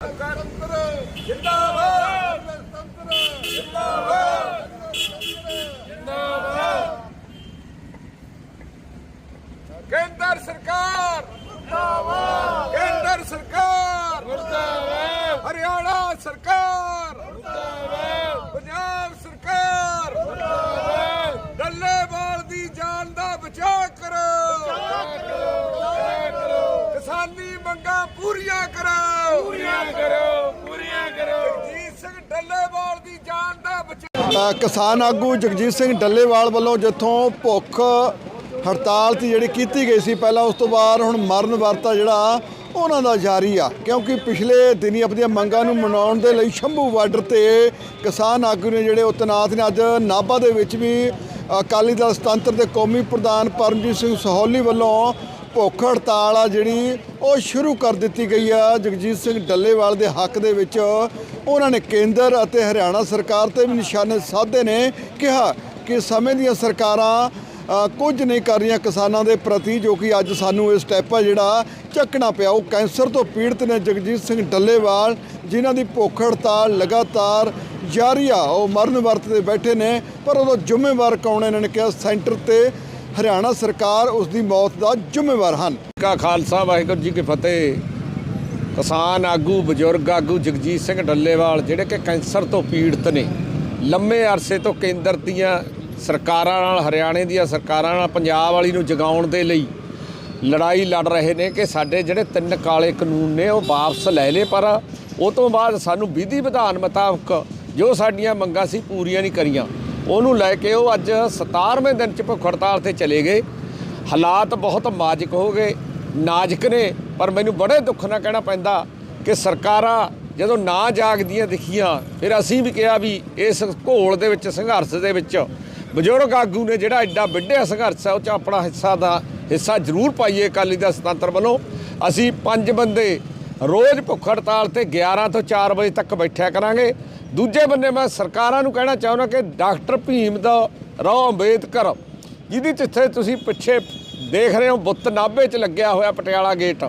ਗਣਤੰਤਰ ਜਿੰਦਾਬਾਦ ਗਣਤੰਤਰ ਜਿੰਦਾਬਾਦ ਕੇਂਦਰ ਸਰਕਾਰ ਮੁਰਦਾਬਾਦ ਕੇਂਦਰ ਸਰਕਾਰ ਮੁਰਦਾਬਾਦ ਹਰਿਆਣਾ ਸਰਕਾਰ ਮੁਰਦਾਬਾਦ ਪੰਜਾਬ ਸਰਕਾਰ ਮੁਰਦਾਬਾਦ ਡੱਲੇਵਾਲ ਦੀ ਜਾਨ ਦਾ ਬਚਾਅ ਕਰੋ ਕਿਸਾਨੀ ਮੰਗਾਂ ਪੂਰੀਆਂ ਕਰੋ ਪੂਰੀਆਂ ਕਰੋ ਪੂਰੀਆਂ ਕਰੋ। ਜਗਜੀਤ ਸਿੰਘ ਡੱਲੇਵਾਲ ਦੀ ਜਾਨ ਦਾ ਬਚਾਅ। ਕਿਸਾਨ ਆਗੂ ਜਗਜੀਤ ਸਿੰਘ ਡੱਲੇਵਾਲ ਵੱਲੋਂ ਜਿੱਥੋਂ ਭੁੱਖ ਹੜਤਾਲ ਤੇ ਜਿਹੜੀ ਕੀਤੀ ਗਈ ਸੀ, ਪਹਿਲਾਂ ਉਸ ਤੋਂ ਬਾਅਦ ਹੁਣ ਮਰਨ ਵਰਤਾ ਜਿਹੜਾ, ਉਹਨਾਂ ਦਾ ਜਾਰੀ ਆ। ਕਿਉਂਕਿ ਪਿਛਲੇ ਦਿਨੀ ਆਪਣੀਆਂ ਮੰਗਾਂ ਨੂੰ ਮਨਾਉਣ ਦੇ ਲਈ ਸ਼ੰਭੂ ਬਾਰਡਰ ਤੇ ਕਿਸਾਨ ਆਗੂ ਨੇ ਜਿਹੜੇ ਉਹ ਤੈਨਾਤ ਨੇ, ਅੱਜ ਨਾਭਾ ਦੇ ਵਿੱਚ ਵੀ ਅਕਾਲੀ ਦਲ, ਸੁਤੰਤਰ ਦੇ ਕੌਮੀ ਪ੍ਰਧਾਨ ਪਰਮਜੀਤ ਸਿੰਘ ਸਹੌਲੀ ਵੱਲੋਂ ਭੁੱਖ ਹੜਤਾਲ ਆ ਜਿਹੜੀ, ਉਹ ਸ਼ੁਰੂ ਕਰ ਦਿੱਤੀ ਗਈ ਆ। ਜਗਜੀਤ ਸਿੰਘ ਡੱਲੇਵਾਲ ਦੇ ਹੱਕ ਦੇ ਵਿੱਚ ਉਹਨਾਂ ਨੇ ਕੇਂਦਰ ਅਤੇ ਹਰਿਆਣਾ ਸਰਕਾਰ ਤੇ ਵੀ ਨਿਸ਼ਾਨੇ ਸਾਧੇ ਨੇ, ਕਿਹਾ ਕਿ ਸਮੇਂ ਦੀਆਂ ਸਰਕਾਰਾਂ ਕੁਝ ਨਹੀਂ ਕਰ ਰਹੀਆਂ ਕਿਸਾਨਾਂ ਦੇ ਪ੍ਰਤੀ, ਜੋ ਕਿ ਅੱਜ ਸਾਨੂੰ ਇਹ ਸਟੈਪ ਆ ਜਿਹੜਾ ਚੱਕਣਾ ਪਿਆ। ਉਹ ਕੈਂਸਰ ਤੋਂ ਪੀੜਤ ਨੇ ਜਗਜੀਤ ਸਿੰਘ ਡੱਲੇਵਾਲ, ਜਿਨ੍ਹਾਂ ਦੀ ਭੁੱਖ ਹੜਤਾਲ ਲਗਾਤਾਰ ਜਾਰੀ ਆ। ਉਹ ਮਰਨ ਵਰਤ ਤੇ ਬੈਠੇ ਨੇ, ਪਰ ਉਦੋਂ ਜ਼ਿੰਮੇਵਾਰ ਕੌਣ ਇਹਨਾਂ ਨੇ ਕਿਹਾ ਸੈਂਟਰ ਤੇ ਹਰਿਆਣਾ ਸਰਕਾਰ ਉਸ ਦੀ ਮੌਤ ਦਾ ਜ਼ਿੰਮੇਵਾਰ ਹਨ। ਕਾ ਖਾਲਸਾ, ਵਾਹਿਗੁਰੂ ਜੀ ਕੀ ਫਤਿਹ। ਕਿਸਾਨ ਆਗੂ, ਬਜ਼ੁਰਗ ਆਗੂ ਜਗਜੀਤ ਸਿੰਘ ਡੱਲੇਵਾਲ, ਜਿਹੜੇ ਕਿ ਕੈਂਸਰ ਤੋਂ ਪੀੜਤ ਨੇ, ਲੰਮੇ ਅਰਸੇ ਤੋਂ ਕੇਂਦਰ ਦੀਆਂ ਸਰਕਾਰਾਂ ਨਾਲ, ਹਰਿਆਣੇ ਦੀਆਂ ਸਰਕਾਰਾਂ ਨਾਲ, ਪੰਜਾਬ ਵਾਲੀ ਨੂੰ ਜਗਾਉਣ ਦੇ ਲਈ ਲੜਾਈ ਲੜ ਰਹੇ ਨੇ ਕਿ ਸਾਡੇ ਜਿਹੜੇ ਤਿੰਨ ਕਾਲੇ ਕਾਨੂੰਨ ਨੇ, ਉਹ ਵਾਪਸ ਲੈ ਲਏ, ਪਰ ਉਹ ਤੋਂ ਬਾਅਦ ਸਾਨੂੰ ਵਿਧੀ ਵਿਧਾਨ ਮੁਤਾਬਕ ਜੋ ਸਾਡੀਆਂ ਮੰਗਾਂ ਸੀ, ਪੂਰੀਆਂ ਨਹੀਂ ਕਰੀਆਂ। ਉਹਨੂੰ ਲੈ ਕੇ ਉਹ ਅੱਜ 17ਵੇਂ ਦਿਨ ਚ ਭੁੱਖ ਹੜਤਾਲ ਤੇ ਚਲੇ ਗਏ। ਹਾਲਾਤ ਬਹੁਤ ਮਾਜ਼ਿਕ ਹੋ ਗਏ। ਨਾਜ਼ੁਕ ਨੇ, ਪਰ ਮੈਨੂੰ ਬੜੇ ਦੁੱਖ ਨਾਲ ਕਹਿਣਾ ਪੈਂਦਾ ਕਿ ਸਰਕਾਰਾਂ ਜਦੋਂ ਨਾ ਜਾਗਦੀਆਂ ਦਿਖੀਆਂ, ਫਿਰ ਅਸੀਂ ਵੀ ਕਿਹਾ ਵੀ ਇਸ ਘੋਲ ਦੇ ਵਿੱਚ, ਸੰਘਰਸ਼ ਦੇ ਵਿੱਚ ਬਜ਼ੁਰਗ ਆਗੂ ਨੇ ਜਿਹੜਾ ਐਡਾ ਵੱਡਾ ਸੰਘਰਸ਼ ਹੈ, ਉਹ ਚ ਆਪਣਾ ਹਿੱਸਾ ਦਾ ਹਿੱਸਾ ਜ਼ਰੂਰ ਪਾਈਏ ਅਕਾਲੀ ਦਾ ਸੁਤੰਤਰ ਵੱਲੋਂ। ਅਸੀਂ ਪੰਜ ਬੰਦੇ ਰੋਜ਼ ਭੁੱਖ ਹੜਤਾਲ ਤੇ 11 ਤੋਂ 4 ਵਜੇ ਤੱਕ ਬੈਠਿਆ ਕਰਾਂਗੇ। ਦੂਜੇ ਬੰਨੇ ਮੈਂ ਸਰਕਾਰਾਂ ਨੂੰ ਕਹਿਣਾ ਚਾਹੁੰਦਾ ਕਿ ਡਾਕਟਰ ਭੀਮ ਦਾ ਰਾਓ ਅੰਬੇਦਕਰ, ਜਿਹਦੀ ਜਿੱਥੇ ਤੁਸੀਂ ਪਿੱਛੇ ਦੇਖ ਰਹੇ ਹੋ ਬੁੱਤ ਨਾਭੇ 'ਚ ਲੱਗਿਆ ਹੋਇਆ ਪਟਿਆਲਾ ਗੇਟ,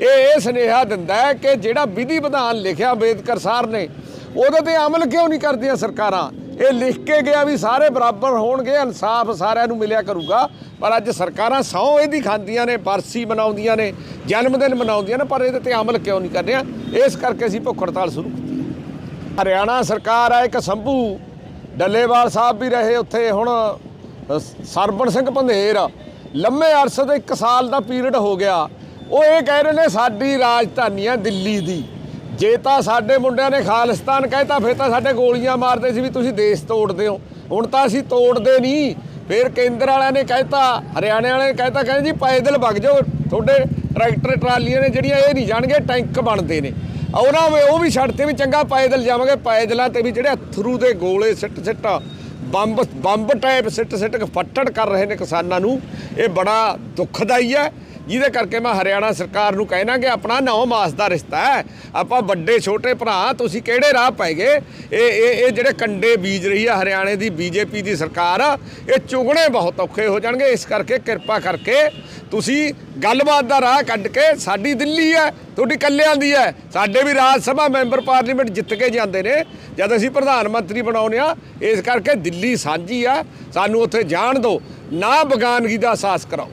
ਇਹ ਇਹ ਸੁਨੇਹਾ ਦਿੰਦਾ ਹੈ ਕਿ ਜਿਹੜਾ ਵਿਧੀ ਵਿਧਾਨ ਲਿਖਿਆ ਅੰਬੇਦਕਰ ਸਾਹਿਬ ਨੇ, ਉਹਦੇ ਤੇ ਅਮਲ ਕਿਉਂ ਨਹੀਂ ਕਰਦੀਆਂ ਸਰਕਾਰਾਂ? ਇਹ ਲਿਖ ਕੇ ਗਿਆ ਵੀ ਸਾਰੇ ਬਰਾਬਰ ਹੋਣਗੇ, ਇਨਸਾਫ ਸਾਰਿਆਂ ਨੂੰ ਮਿਲਿਆ ਕਰੂਗਾ, ਪਰ ਅੱਜ ਸਰਕਾਰਾਂ ਸਹੁੰ ਇਹਦੀ ਖਾਂਦੀਆਂ ਨੇ, ਬਰਸੀ ਮਨਾਉਂਦੀਆਂ ਨੇ ਜਨਮ ਦਿਨ ਮਨਾਉਂਦੀਆਂ ਨੇ, ਪਰ ਇਹਦੇ ਤੇ ਅਮਲ ਕਿਉਂ ਨਹੀਂ ਕਰ ਰਿਹਾ ਇਸ ਕਰਕੇ ਅਸੀਂ ਭੁੱਖ ਹੜਤਾਲ ਸ਼ੁਰੂ ਕੀਤੀ। ਹਰਿਆਣਾ ਸਰਕਾਰ ਆ ਇੱਕ ਸੰਭੂ। ਡੱਲੇਵਾਲ ਸਾਹਿਬ ਵੀ ਰਹੇ ਉੱਥੇ ਹੁਣ ਅ, ਸਰਬਣ ਸਿੰਘ ਪੰਧੇਰ। ਲੰਮੇ ਅਰਸੇ ਤੋਂ 1 ਸਾਲ ਦਾ ਪੀਰੀਅਡ ਹੋ ਗਿਆ। ਉਹ ਇਹ ਕਹਿ ਰਹੇ ਨੇ ਸਾਡੀ ਰਾਜਧਾਨੀ ਆ ਦਿੱਲੀ ਦੀ। ਜੇ ਤਾਂ ਸਾਡੇ ਮੁੰਡਿਆਂ ਨੇ ਖਾਲਿਸਤਾਨ ਕਹਿਤਾ ਫਿਰ ਤਾਂ ਸਾਡੇ ਗੋਲੀਆਂ ਮਾਰਦੇ ਸੀ ਵੀ ਤੁਸੀਂ ਦੇਸ਼ ਤੋੜਦੇ ਹੋ। ਹੁਣ ਤਾਂ ਅਸੀਂ ਤੋੜਦੇ ਨਹੀਂ। ਫਿਰ ਕੇਂਦਰ ਵਾਲਿਆਂ ਨੇ ਕਹਿਤਾ ਹਰਿਆਣੇ ਵਾਲਿਆਂ ਨੇ ਕਹਿਤਾ ਕਹਿੰਦੇ ਜੀ ਪੈਦਲ ਵਗ ਜਾਓ। ਤੁਹਾਡੇ ਟਰੈਕਟਰ ਟਰਾਲੀਆਂ ਨੇ ਜਿਹੜੀਆਂ ਇਹ ਨਹੀਂ ਜਾਣਗੇ ਟੈਂਕ ਬਣਦੇ ਨੇ। ਉਹਨਾਂ ਵੇ ਉਹ ਵੀ ਛੱਡ ਛੱਡਤੇ ਵੀ ਚੰਗਾ ਪਾਇਦਲ ਜਾਵਾਂਗੇ। ਪੈਦਲਾਂ ਤੇ ਵੀ ਜਿਹੜੇ ਅਥਰੂ ਦੇ ਗੋਲੇ ਸਿੱਟ ਸਿੱਟ ਬੰਬ ਬੰਬ ਟਾਈਪ ਸਿੱਟ ਸਿੱਟ ਕੇ ਫੱਟੜ ਕਰ ਰਹੇ ਨੇ ਕਿਸਾਨਾਂ ਨੂੰ। ਇਹ ਬੜਾ ਦੁੱਖਦਾਈ ਹੈ। ਜਿਹਦੇ ਕਰਕੇ ਮੈਂ ਹਰਿਆਣਾ ਸਰਕਾਰ ਨੂੰ ਕਹਿਣਾ ਕਿ ਆਪਣਾ ਨੌ ਮਾਸ ਦਾ ਰਿਸ਼ਤਾ ਹੈ। ਆਪਾਂ ਵੱਡੇ, ਛੋਟੇ ਭਰਾ, ਤੁਸੀਂ ਕਿਹੜੇ ਰਾਹ ਪੈ ਗਏ ਇਹ ਇਹ ਇਹ ਜਿਹੜੇ ਕੰਡੇ ਬੀਜ ਰਹੀ ਹੈ ਹਰਿਆਣੇ ਦੀ, ਬੀਜੇਪੀ ਦੀ ਸਰਕਾਰ, ਇਹ ਚੁਗਣੇ ਬਹੁਤ ਔਖੇ ਹੋ ਜਾਣਗੇ। ਇਸ ਕਰਕੇ ਕਿਰਪਾ ਕਰਕੇ ਤੁਸੀਂ ਗੱਲਬਾਤ ਦਾ ਰਾਹ ਕੱਢ ਕੇ ਸਾਡੀ ਦਿੱਲੀ ਹੈ, ਤੁਹਾਡੀ ਕੱਲਿਆਂ ਦੀ ਹੈ। ਸਾਡੇ ਵੀ ਰਾਜ ਸਭਾ ਮੈਂਬਰ ਪਾਰਲੀਮੈਂਟ ਜਿੱਤ ਕੇ ਜਾਂਦੇ ਨੇ। ਜਦ ਅਸੀਂ ਪ੍ਰਧਾਨ ਮੰਤਰੀ ਬਣਾਉਂਦੇ ਆ ਇਸ ਕਰਕੇ ਦਿੱਲੀ ਸਾਂਝੀ ਆ। ਸਾਨੂੰ ਉੱਥੇ ਜਾਣ ਦਿਓ। ਨਾ ਬਗਾਨਗੀ ਦਾ ਅਹਿਸਾਸ ਕਰਾਓ।